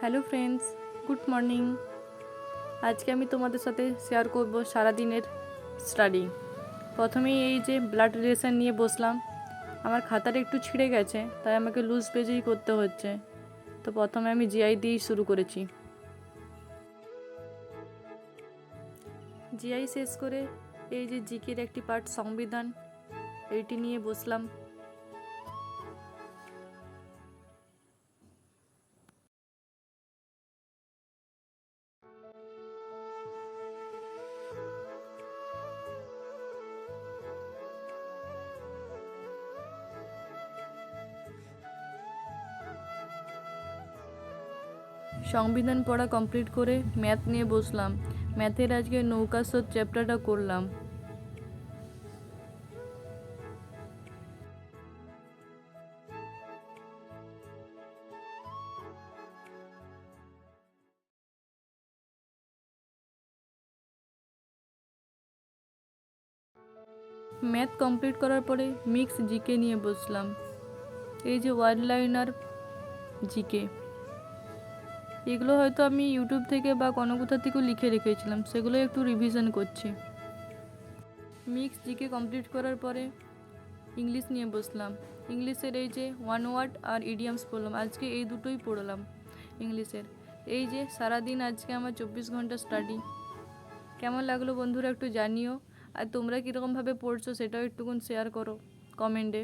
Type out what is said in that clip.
Hello friends, good morning. আজকে আমি তোমাদের সাথে শেয়ার করব সারাদিনের স্টাডি। প্রথমেই এই যে ব্লাড রিলেশন নিয়ে বসলাম, আমার খাতাটা একটু ছিঁড়ে গেছে, তাই আমাকে লুজ পেজেই করতে হচ্ছে। তো প্রথমে আমি জিআই দিয়েই শুরু করেছি। জিআই শেষ করে এই যে জিকের একটি পার্ট সংবিধান, এইটি নিয়ে বসলাম। সংবিধান পড়া কমপ্লিট করে ম্যাথ নিয়ে বসলাম। ম্যাথের আজকে নৌকা চ্যাপ্টারটা করলাম। ম্যাথ কমপ্লিট করার পরে মিক্স জিকে নিয়ে বসলাম। এই যে ওয়ার্ড লাইনার জিকে। এগুলো হয়তো আমি ইউটিউব থেকে বা কোনো কোথা থেকেও লিখে রেখেছিলাম, সেগুলো একটু রিভিশন করছি। মিক্স জিকে কমপ্লিট করার পরে ইংলিশ নিয়ে বসলাম। ইংলিশের এই যে ওয়ান ওয়ার্ড আর ইডিয়ামস পড়লাম, আজকে এই দুটোই পড়লাম ইংলিশের এই যে সারাদিন আজকে আমার চব্বিশ ঘণ্টা স্টাডি কেমন লাগল বন্ধুরা একটু জানিও, আর তোমরা কীরকমভাবে পড়ছো সেটাও একটুকুন শেয়ার করো কমেন্টে